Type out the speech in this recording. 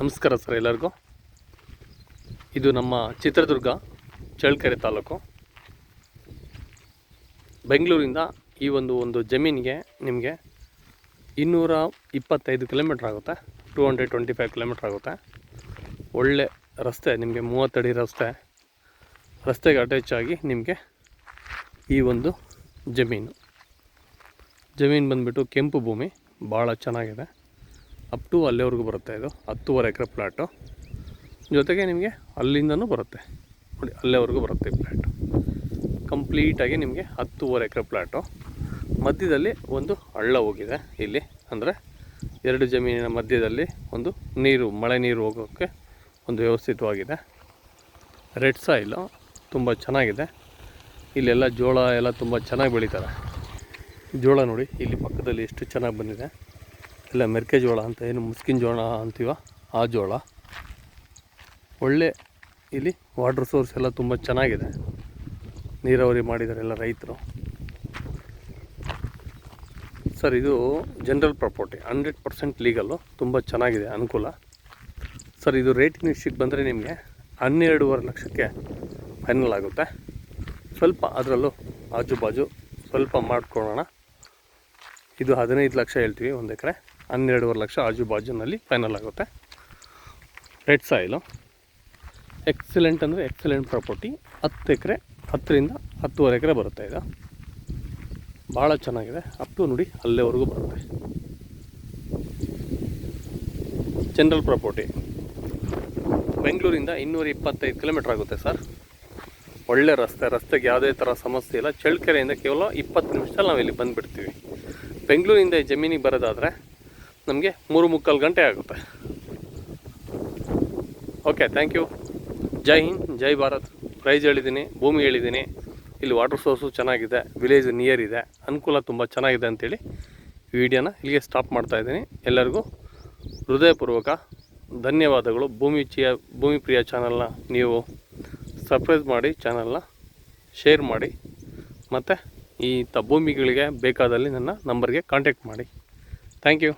ನಮಸ್ಕಾರ ಸರ್ ಎಲ್ಲರಿಗೂ. ಇದು ನಮ್ಮ ಚಿತ್ರದುರ್ಗ, ಚಳ್ಳಕೆರೆ ತಾಲೂಕು. ಬೆಂಗಳೂರಿಂದ ಈ ಒಂದು ಒಂದು ಜಮೀನಿಗೆ ನಿಮಗೆ ಇನ್ನೂರ ಇಪ್ಪತ್ತೈದು ಕಿಲೋಮೀಟ್ರ್ ಆಗುತ್ತೆ. Two hundred twenty five kilometre ಆಗುತ್ತೆ. ಒಳ್ಳೆ ರಸ್ತೆ, ನಿಮಗೆ ಮೂವತ್ತಡಿ ರಸ್ತೆ. ರಸ್ತೆಗೆ ಅಟ್ಯಾಚ್ ಆಗಿ ನಿಮಗೆ ಈ ಒಂದು ಜಮೀನು. ಜಮೀನು ಬಂದುಬಿಟ್ಟು ಕೆಂಪು ಭೂಮಿ ಭಾಳ ಚೆನ್ನಾಗಿದೆ. ಅಪ್ ಟು ಅಲ್ಲಿವರೆಗೂ ಬರುತ್ತೆ ಇದು, ಹತ್ತೂವರೆ ಎಕರೆ ಪ್ಲ್ಯಾಟು ಜೊತೆಗೆ ನಿಮಗೆ ಅಲ್ಲಿಂದನೂ ಬರುತ್ತೆ. ನೋಡಿ, ಅಲ್ಲೇವರೆಗೂ ಬರುತ್ತೆ ಈ ಪ್ಲಾಟು. ಕಂಪ್ಲೀಟಾಗಿ ನಿಮಗೆ ಹತ್ತೂವರೆ ಎಕರೆ ಪ್ಲ್ಯಾಟು ಮಧ್ಯದಲ್ಲಿ ಒಂದು ಹಳ್ಳ ಹೋಗಿದೆ ಇಲ್ಲಿ. ಅಂದರೆ ಎರಡು ಜಮೀನಿನ ಮಧ್ಯದಲ್ಲಿ ಒಂದು ನೀರು, ಮಳೆ ನೀರು ಹೋಗೋಕ್ಕೆ ಒಂದು ವ್ಯವಸ್ಥಿತವಾಗಿದೆ. ರೆಡ್ ಸಾಯಿಲು ತುಂಬ ಚೆನ್ನಾಗಿದೆ. ಇಲ್ಲೆಲ್ಲ ಜೋಳ ಎಲ್ಲ ತುಂಬ ಚೆನ್ನಾಗಿ ಬೆಳೀತಾರೆ. ಜೋಳ ನೋಡಿ, ಇಲ್ಲಿ ಪಕ್ಕದಲ್ಲಿ ಎಷ್ಟು ಚೆನ್ನಾಗಿ ಬಂದಿದೆ. ಇಲ್ಲ ಮೆಕ್ಕೆಜೋಳ ಅಂತ, ಏನು ಮುಸ್ಕಿನ ಜೋಳ ಅಂತೀವ, ಆ ಜೋಳ. ಒಳ್ಳೆ ಇಲ್ಲಿ ವಾಟರ್ ಸೋರ್ಸ್ ಎಲ್ಲ ತುಂಬ ಚೆನ್ನಾಗಿದೆ. ನೀರಾವರಿ ಮಾಡಿದ್ದಾರೆ ಎಲ್ಲ ರೈತರು. ಸರ್, ಇದು general property hundred percent legal ತುಂಬ ಚೆನ್ನಾಗಿದೆ, ಅನುಕೂಲ. ಸರ್, ಇದು ರೇಟಿಂಗ್ ವಿಷಯಕ್ಕೆ ಬಂದರೆ ನಿಮಗೆ ಹನ್ನೆರಡೂವರೆ ಲಕ್ಷಕ್ಕೆ ಫೈನಲ್ ಆಗುತ್ತೆ. ಸ್ವಲ್ಪ ಅದರಲ್ಲೂ ಆಜು ಬಾಜು ಸ್ವಲ್ಪ ಮಾಡ್ಕೊಳ್ಳೋಣ. ಇದು ಹದಿನೈದು ಲಕ್ಷ ಹೇಳ್ತೀವಿ ಒಂದು ಎಕರೆ. ಹನ್ನೆರಡೂವರೆ ಲಕ್ಷ ಆಜು ಬಾಜುನಲ್ಲಿ ಫೈನಲ್ ಆಗುತ್ತೆ. ರೆಡ್ ಸಾಯಿಲು ಎಕ್ಸಲೆಂಟ್ ಅಂದರೆ ಎಕ್ಸಲೆಂಟ್ ಪ್ರಾಪರ್ಟಿ ಹತ್ತು ಎಕರೆ, ಹತ್ತರಿಂದ ಹತ್ತುವರೆ ಎಕರೆ ಬರುತ್ತೆ ಇದು ಭಾಳ ಚೆನ್ನಾಗಿದೆ. ಅಪ್ ಟು ನೋಡಿ ಅಲ್ಲೇವರೆಗೂ ಬರುತ್ತೆ. ಜನರಲ್ ಪ್ರಾಪರ್ಟಿ ಬೆಂಗಳೂರಿಂದ ಇನ್ನೂರ ಇಪ್ಪತ್ತೈದು ಕಿಲೋಮೀಟ್ರ್ ಆಗುತ್ತೆ ಸರ್ ಒಳ್ಳೆ ರಸ್ತೆ, ರಸ್ತೆಗೆ ಯಾವುದೇ ಥರ ಸಮಸ್ಯೆ ಇಲ್ಲ. ಚಳ್ಳಕೆರೆಯಿಂದ ಕೇವಲ ಇಪ್ಪತ್ತು ನಿಮಿಷದಲ್ಲಿ ನಾವು ಇಲ್ಲಿ ಬಂದುಬಿಡ್ತೀವಿ. ಬೆಂಗಳೂರಿಂದ ಈ ಜಮೀನಿಗೆ ಬರೋದಾದರೆ ನಮಗೆ ಮೂರು ಮುಕ್ಕಾಲು ಗಂಟೆ ಆಗುತ್ತೆ. Okay thank you Jai Hind, Jai Bharat. Price ಹೇಳಿದ್ದೀನಿ ಭೂಮಿ ಹೇಳಿದ್ದೀನಿ ಇಲ್ಲಿ ವಾಟರ್ ಸೋರ್ಸು ಚೆನ್ನಾಗಿದೆ ವಿಲೇಜ್ ನಿಯರ್ ಇದೆ. ಅನುಕೂಲ ತುಂಬ ಚೆನ್ನಾಗಿದೆ ಅಂತೇಳಿ ವಿಡಿಯೋನ ಇಲ್ಲಿಗೆ ಸ್ಟಾಪ್ ಮಾಡ್ತಾಯಿದ್ದೀನಿ ಎಲ್ಲರಿಗೂ ಹೃದಯಪೂರ್ವಕ ಧನ್ಯವಾದಗಳು. ಭೂಮಿ ಚಿಯ, ಭೂಮಿ ಪ್ರಿಯ ಚಾನಲ್ನ ನೀವು ಸರ್ಪ್ರೈಸ್ ಮಾಡಿ ಚಾನಲ್ನ ಶೇರ್ ಮಾಡಿ, ಮತ್ತು ಈ ತ, ಭೂಮಿಗಳಿಗೆ ಬೇಕಾದಲ್ಲಿ ನನ್ನ ನಂಬರ್ಗೆ ಕಾಂಟ್ಯಾಕ್ಟ್ ಮಾಡಿ. Thank you